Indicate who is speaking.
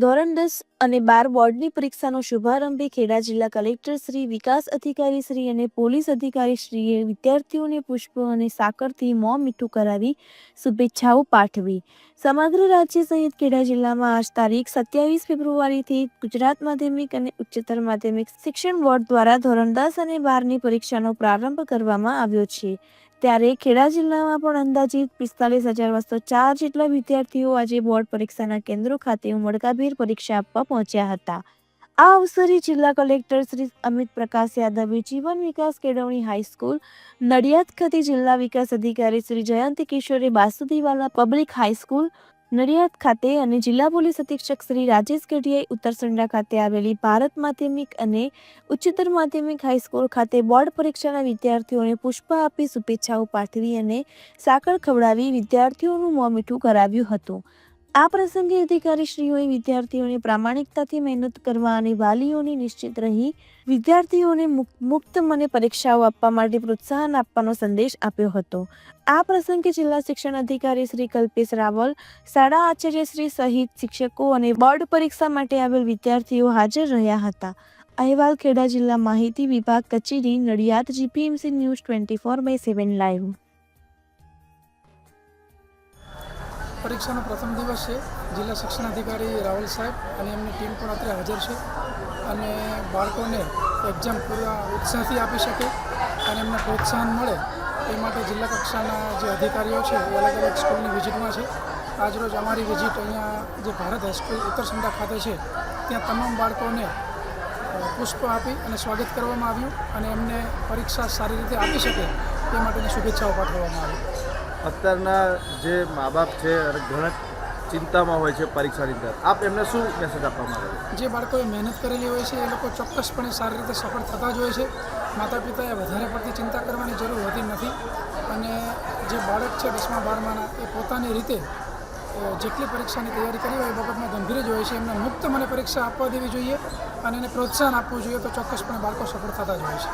Speaker 1: ધોરણ દસ અને બાર બોર્ડની પરીક્ષાનો શુભારંભે ખેડા જિલ્લા કલેક્ટર શ્રી વિકાસ અધિકારી શ્રી અને પોલીસ અધિકારી શ્રીએ વિદ્યાર્થીઓને પુષ્પો અને સાકરથી મોં મીઠું કરાવી શુભેચ્છાઓ પાઠવી સમગ્ર રાજ્ય સહિત ખેડા જિલ્લામાં આજ તારીખ સત્યાવીસ ફેબ્રુઆરીથી ગુજરાત માધ્યમિક અને ઉચ્ચતર માધ્યમિક શિક્ષણ બોર્ડ દ્વારા ધોરણ દસ અને બારની પરીક્ષાનો પ્રારંભ કરવામાં આવ્યો છે ત્યારે ખેડા જિલ્લામાં પણ અંદાજિત પિસ્તાલીસ હજાર બસો ચાર જેટલા વિદ્યાર્થીઓ આજે બોર્ડ પરીક્ષાના કેન્દ્રો ખાતે ઉમળકાભેર પરીક્ષા આપવા પહોંચ્યા હતા આ અવસરે જિલ્લા કલેક્ટર શ્રી અમિત પ્રકાશ યાદવે જીવન વિકાસ કેળવણી હાઈસ્કૂલ નડિયાદ ખાતે જિલ્લા વિકાસ અધિકારી શ્રી જયંતી કિશોરે બાસુદીવાલા પબ્લિક હાઈસ્કૂલ નડિયાદ ખાતે અને જિલ્લા પોલીસ અધિક્ષક શ્રી રાજેશ ગઢિયાએ ઉત્તરસંડા ખાતે આવેલી ભારત માધ્યમિક અને ઉચ્ચતર માધ્યમિક હાઈસ્કૂલ ખાતે બોર્ડ પરીક્ષાના વિદ્યાર્થીઓને પુષ્પ આપી શુભેચ્છાઓ પાઠવી અને સાકળ ખવડાવી વિદ્યાર્થીઓનું મોં મીઠું કરાવ્યું હતું આ પ્રસંગે અધિકારીશ્રીઓએ વિદ્યાર્થીઓને પ્રામાણિકતાથી મહેનત કરવા અને વાલીઓની નિશ્ચિત રહી વિદ્યાર્થીઓને મુક્ત મને પરીક્ષાઓ આપવા માટે પ્રોત્સાહન આપવાનો સંદેશ આપ્યો હતો આ પ્રસંગે જિલ્લા શિક્ષણ અધિકારી શ્રી કલ્પેશ રાવલ શાળા આચાર્ય શ્રી સહિત શિક્ષકો અને બોર્ડ પરીક્ષા માટે આવેલ વિદ્યાર્થીઓ હાજર રહ્યા હતા અહેવાલ ખેડા જિલ્લા માહિતી વિભાગ કચેરી Nadiad GPMC news twenty four by seven live
Speaker 2: પરીક્ષાનો પ્રથમ દિવસ છે જિલ્લા શિક્ષણ અધિકારી રાહુલ સાહેબ અને એમની ટીમ પણ અત્યારે હાજર છે અને બાળકોને એક્ઝામ પૂરા ઉત્સાહથી આપી શકે અને એમને પ્રોત્સાહન મળે એ માટે જિલ્લા કક્ષાના જે અધિકારીઓ છે એ અલગ અલગ સ્કૂલની વિઝિટમાં છે આજરોજ અમારી વિઝિટ અહીંયા જે ભારત હાઈસ્કૂલ ઉત્તરસંધા ખાતે છે ત્યાં તમામ બાળકોને પુષ્પો આપી અને સ્વાગત કરવામાં આવ્યું અને એમને પરીક્ષા સારી રીતે આપી શકે તે માટેની શુભેચ્છાઓ પાઠવવામાં આવી
Speaker 3: અત્યારના જે મા બાપ છે અને ઘણા ચિંતામાં હોય છે પરીક્ષાની અંદર આપ એમને શું મેસેજ આપવા માંગો
Speaker 2: જે બાળકોએ મહેનત કરેલી હોય છે એ લોકો ચોક્કસપણે સારી રીતે સફળ થતા જ હોય છે માતા પિતાએ વધારે પડતી ચિંતા કરવાની જરૂર હોતી નથી અને જે બાળક છે દસમા બારમાના એ પોતાની રીતે જેટલી પરીક્ષાની તૈયારી કરી હોય એ બાબતમાં ગંભીર જ હોય છે એમને મુક્ત મને પરીક્ષા આપવા દેવી જોઈએ અને એને પ્રોત્સાહન આપવું જોઈએ તો ચોક્કસપણે બાળકો સફળ થતા જ હોય છે